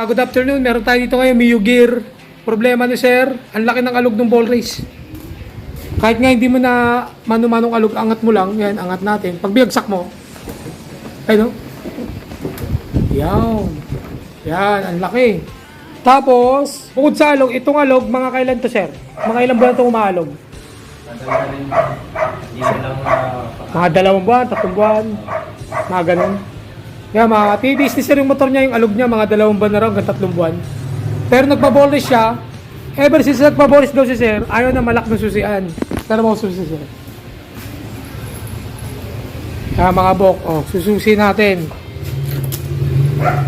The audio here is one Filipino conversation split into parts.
Ah, Good afternoon, meron tayo dito ngayon, Miyu Gear. Problema ni sir, ang laki ng alog ng ball race. Kahit nga hindi mo na mano-manong alog, angat mo lang, yan, angat natin. Pag biyagsak mo, ayun no? Yan. Yan, ang laki. Tapos, bukod sa alog, itong alog, mga kailan to sir? Mga ilang buwan ito umaalog? Uh, Mga dalawang buwan, tatlong buwan, mga ganun. Yan, mga tibis ni sir yung motor niya, yung alog niya, mga dalawang buwan na raw, hanggang tatlong buwan. Pero nagpabolis siya, ever since nagpabolis daw si sir, ayaw na malak ng susian. Pero mo susi sir. Kaya mga bok, oh, sususi natin.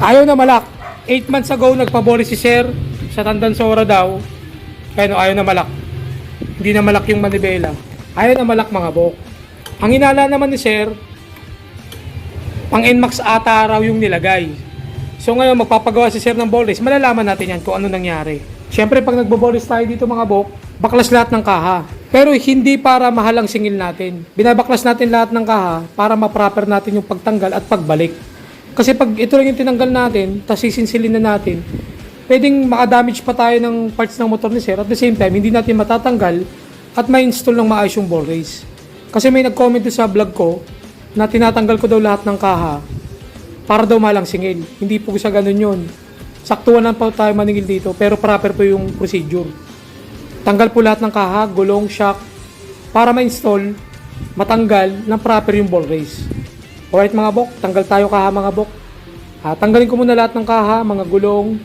Ayaw na malak. 8 months ago, nagpabolis si sir sa Tandansora daw. Kaya no, ayaw na malak. Hindi na malak yung manibela. Ayaw na malak mga bok. Ang inala naman ni sir, pang NMAX ata raw yung nilagay. So ngayon magpapagawa si sir ng ball malalaman natin yan kung ano nangyari. Siyempre pag nagbo-ball tayo dito mga bok, baklas lahat ng kaha. Pero hindi para mahalang singil natin. Binabaklas natin lahat ng kaha para ma-proper natin yung pagtanggal at pagbalik. Kasi pag ito lang yung tinanggal natin, tapos sisinsilin na natin, pwedeng makadamage pa tayo ng parts ng motor ni sir. At the same time, hindi natin matatanggal at ma-install ng maayos yung ball race. Kasi may nag-comment sa vlog ko na tinatanggal ko daw lahat ng kaha para daw malang singil. Hindi po sa ganun yun. Saktuhan lang po tayo maningil dito pero proper po yung procedure. Tanggal po lahat ng kaha, gulong, shock para ma-install, matanggal ng proper yung ball race. Alright mga bok, tanggal tayo kaha mga bok. Ah, tanggalin ko muna lahat ng kaha, mga gulong,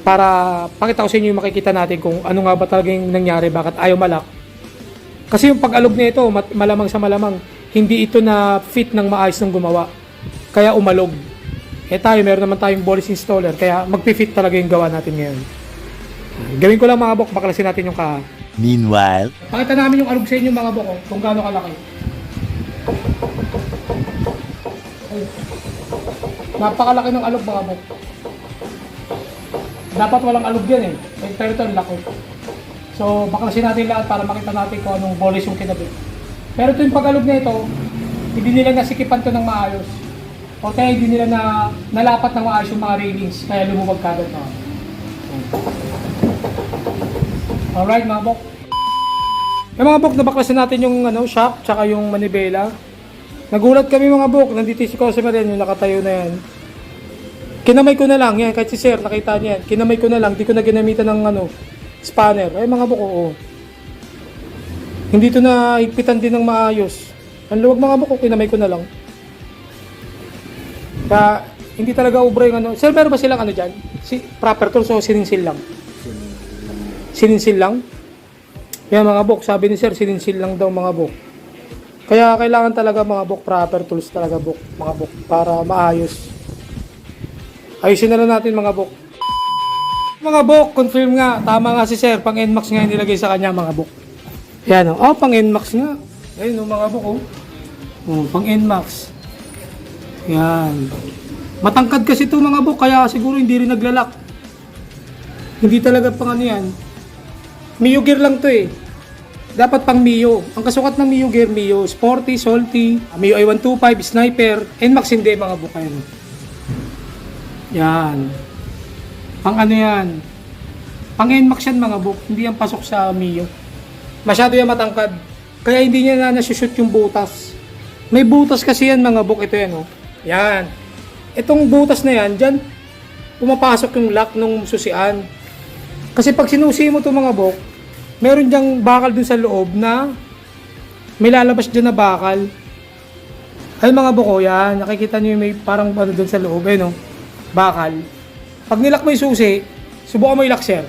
para pakita ko sa inyo yung makikita natin kung ano nga ba talaga yung nangyari, bakit ayaw malak. Kasi yung pag-alog na ito, mat- malamang sa malamang, hindi ito na fit ng maayos ng gumawa. Kaya umalog. Eh tayo, meron naman tayong bolus installer, kaya magpi-fit talaga yung gawa natin ngayon. Gawin ko lang mga bok, baklasin natin yung kaha. Meanwhile, Pakita namin yung alog sa inyo mga bok, oh, kung gaano kalaki. Ay. Napakalaki ng alog mga bok. Dapat walang alog yan eh. Eh, Pero ito, ang laki. So, baklasin natin lahat para makita natin kung anong bolis yung kinabit. Pero ito yung pag-alog na ito, hindi nila nasikipan to ng maayos. O kaya hindi nila na nalapat ng maayos yung mga railings, kaya lumubag kagad na. Alright mga bok. Yung mga bok, nabaklasin natin yung ano, shock, tsaka yung manibela. Nagulat kami mga bok, nandito si customer yan, yung nakatayo na yan. Kinamay ko na lang, yan, kahit si sir, nakita niya yan. Kinamay ko na lang, di ko na ginamitan ng ano, spanner. Ay mga bok, oo. Hindi to na higpitan din ng maayos. Ang luwag mga bok, kinamay ko na lang. Kaya, hindi talaga ubra yung ano. Sir, meron ba silang ano dyan? Si, proper tools o sininsil lang? Sininsil lang? Yan mga bok, sabi ni sir, sininsil lang daw mga bok. Kaya kailangan talaga mga bok, proper tools talaga bok, mga bok, para maayos. Ayusin na lang natin mga bok. Mga bok, confirm nga, tama nga si sir, pang NMAX nga nilagay sa kanya mga bok. Yan o, oh, pang NMAX nga. Ayun o mga bok oh. Oh, pang NMAX. Yan. Matangkad kasi ito mga bok, kaya siguro hindi rin naglalak. Hindi talaga pang ano yan. Mio gear lang to eh. Dapat pang Mio. Ang kasukat ng Mio gear, Mio Sporty, Salty, Mio i125, Sniper, NMAX hindi mga bukay. Yan. Pang ano yan. Pang NMAX yan mga buk. Hindi yan pasok sa Mio. Masyado yan matangkad. Kaya hindi niya na nasushoot yung butas. May butas kasi yan mga buk. Ito yan oh. Yan. Itong butas na yan, dyan pumapasok yung lock ng susian. Kasi pag sinusi mo to mga bok, meron diyang bakal dun sa loob na may lalabas dyan na bakal. Ay mga buko yan, nakikita yung may parang ano dun sa loob, eh no? Bakal. Pag nilak mo yung susi, subukan mo i-lock sir.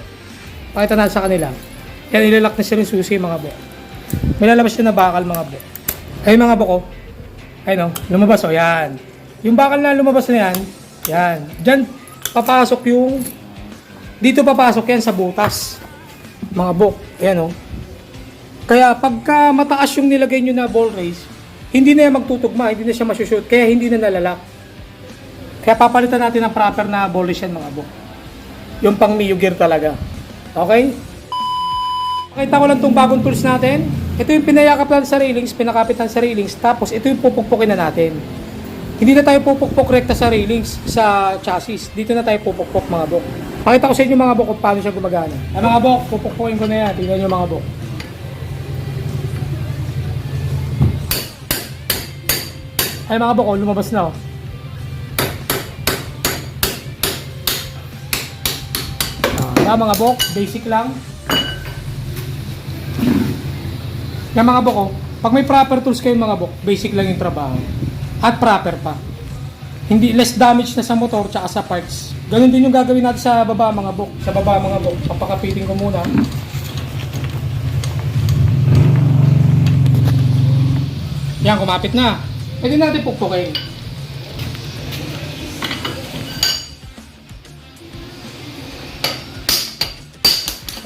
Pakita natin sa kanila. Yan, ilalak na sir yung susi mga buko. May lalabas dyan na bakal mga buko. Ay mga buko. Ay no, lumabas o yan. Yung bakal na lumabas na yan, yan. Diyan papasok yung dito papasok yan sa butas. Mga bok. Ayan o. Kaya pagka mataas yung nilagay nyo na ball race, hindi na yan magtutugma, hindi na siya masushoot, kaya hindi na nalalak. Kaya papalitan natin ng proper na ball race yan mga bok. Yung pang Mio gear talaga. Okay? Pakita ko lang itong bagong tools natin. Ito yung pinayakap natin sa railings, pinakapit natin sa railings, tapos ito yung pupukpukin na natin. Hindi na tayo pupukpok rekta sa railings, sa chassis. Dito na tayo pupukpok mga bok. Pakita ko sa inyo mga bok kung paano siya gumagana. Ay mga bok, pupukpokin ko na yan. Tingnan nyo mga bok. Ay mga bok, oh, lumabas na oh. Ah, mga bok, basic lang. Yan mga bok, pag may proper tools kayo mga bok, basic lang yung trabaho. At proper pa. Hindi less damage na sa motor tsaka sa parts. Ganun din yung gagawin natin sa baba mga bok. Sa baba mga bok, papakapitin ko muna. Yan, kumapit na. Pwede natin pukpukin.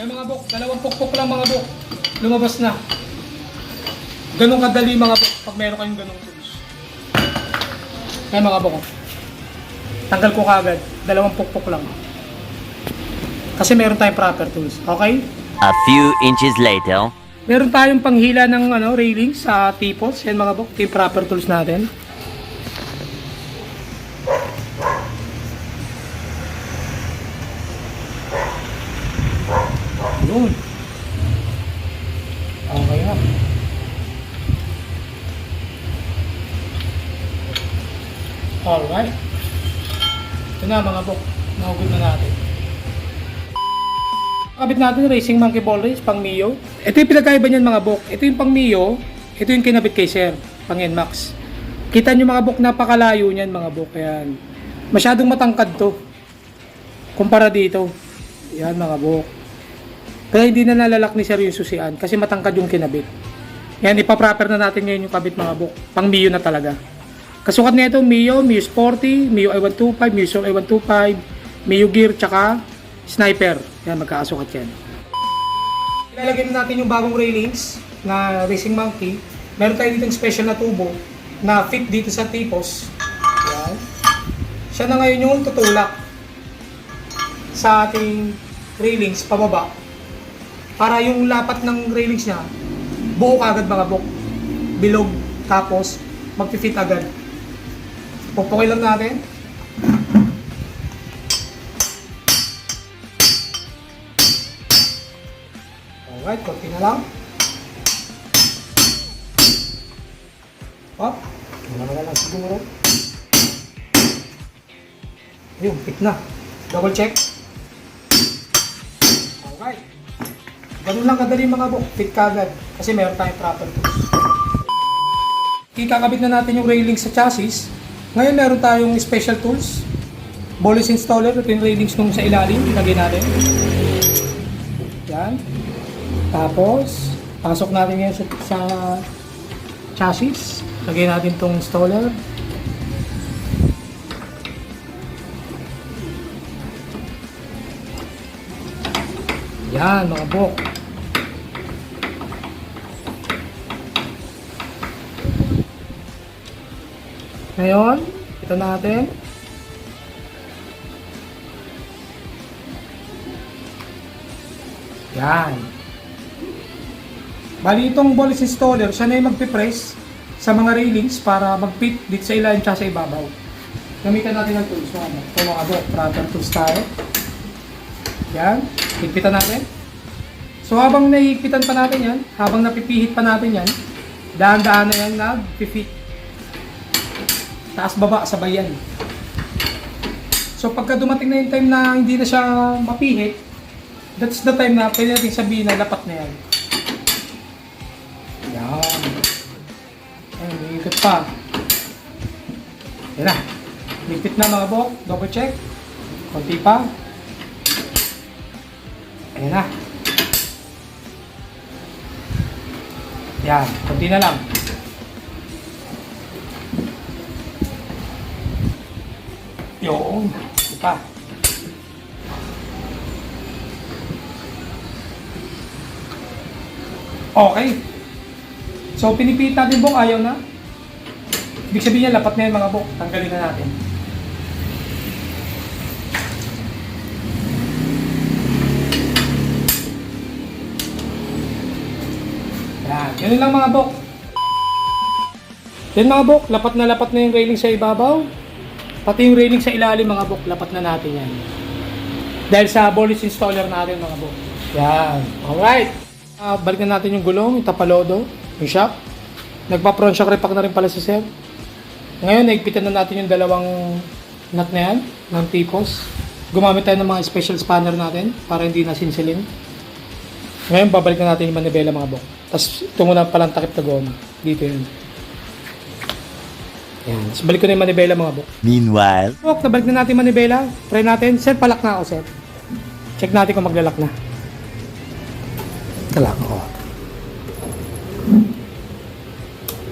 Ay mga bok, dalawang pukpok lang mga bok. Lumabas na. Ganun kadali mga bok pag meron kayong ganung tools. Kaya mga bok. Tanggal ko kagad. Dalawang pukpok lang. Kasi meron tayong proper tools. Okay? A few inches later. Meron tayong panghila ng ano, railing sa tipos. Yan mga bok. Yung proper tools natin. Yun. Natin Racing Monkey Ball Race, pang Mio. Ito yung pinagkaiba niyan mga bok. Ito yung pang Mio, ito yung kinabit kay Sir, pang NMAX. Kita nyo mga bok, napakalayo niyan mga bok. Yan. Masyadong matangkad to. Kumpara dito. Yan mga bok. Kaya hindi na nalalak ni Sir yung susian kasi matangkad yung kinabit. Yan, ipaproper na natin ngayon yung kabit mga bok. Pang Mio na talaga. Kasukat nito Mio, Mio Sporty, Mio i125, Mio Soul i125, Mio Gear, tsaka Sniper. Yan, magkakasukat yan. Ilalagay na natin yung bagong railings na Racing Monkey. Meron tayo dito special na tubo na fit dito sa tipos. Yan. Siya na ngayon yung tutulak sa ating railings pababa. Para yung lapat ng railings niya, buo kagad mga bok. Bilog. Tapos, mag-fit agad. Pupukin lang natin. Na lang. Up. Wala na lang siguro. Ayun, fit na. Double check. Alright. Ganun lang kadali mga bok. Fit ka agad. Kasi meron tayong proper tools. Kikakabit na natin yung railing sa chassis. Ngayon meron tayong special tools. Bolus installer. Yung railings nung sa ilalim. Ilagay natin. Yan. Tapos, pasok natin yan sa, sa chassis. Lagay natin tong installer. Yan, mga bok. Ngayon, ito natin. Yan. Bali itong bolus installer, siya na yung magpipress sa mga railings para mag-fit dito sa ilalim tsaka sa ibabaw. Gamitan natin ng tools. Mga ito mga bok, proper tools tayo. Yan. Higpitan natin. So habang nahihigpitan pa natin yan, habang napipihit pa natin yan, daan-daan na yan nag-fit. Taas baba, sabay yan. So pagka dumating na yung time na hindi na siya mapihit, that's the time na pwede natin sabihin na dapat na. Yan. Umiikot pa. Yan na. Ligpit na mga bok. Double check. Konti pa. Ayan na. Yan. Konti na lang. Yung. Konti pa. Okay. So, pinipit natin bok, ayaw na. Ibig sabihin niya, lapat na yan mga bok. Tanggalin na natin. Yan. Ganun lang mga bok. Then mga bok, lapat na lapat na yung railing sa ibabaw. Pati yung railing sa ilalim mga bok, lapat na natin yan. Dahil sa bolus installer natin mga bok. Yan. Alright. Ah, balik na natin yung gulong, yung tapalodo, yung shock. Nagpa-front shock repack na rin pala si Sir. Ngayon, naigpitan na natin yung dalawang nut na yan, ng tipos. Gumamit tayo ng mga special spanner natin para hindi nasinsilin. Ngayon, babalik na natin yung manibela mga bok. Tapos, ito muna palang takip na goma. Dito yun. Yan. Tapos, balik ko na yung manibela mga bok. Meanwhile, Bok, nabalik na natin yung manibela. Try natin. Sir, palak na ako, sir. Check natin kung maglalak na. Talak ako.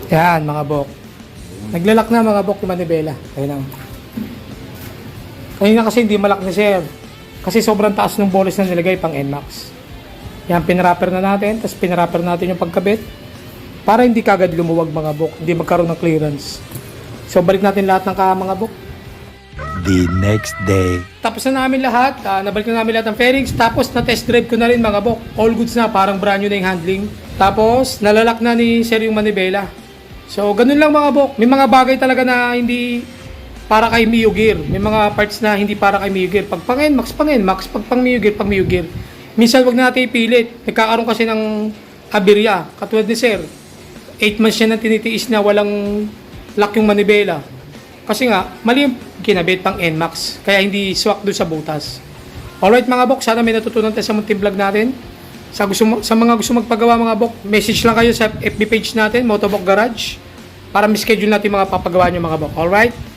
Yan, mga bok. Naglalak na mga bok yung manibela. Ayun na. Kanina kasi hindi malak ni sir. Kasi sobrang taas ng bolis na nilagay pang NMAX. Yan, pinrapper na natin. Tapos pinrapper natin yung pagkabit. Para hindi kagad lumuwag mga bok. Hindi magkaroon ng clearance. So, balik natin lahat ng ka mga bok. the next day. Tapos na namin lahat. ah, nabalik na namin lahat ng fairings. Tapos na-test drive ko na rin mga bok. All goods na. Parang brand new na yung handling. Tapos, nalalak na ni Sir yung manibela. So, ganun lang mga bok. May mga bagay talaga na hindi para kay Mio Gear. May mga parts na hindi para kay Mio Gear. Pag pang Max, pang Max. Pag pang Mio Gear, pang Mio Gear. Minsan wag natin ipilit. Nagkakaroon kasi ng aberya. Katulad ni Sir. 8 months siya nang tinitiis na walang lock yung manibela. Kasi nga, mali yung kinabit pang NMAX. Kaya hindi swak doon sa butas. Alright mga bok, sana may natutunan tayo sa munting vlog natin. Sa, gusto, sa mga gusto magpagawa mga bok, message lang kayo sa FB page natin, Motobok Garage. Para mi-schedule natin mga papagawa nyo mga bok. Alright?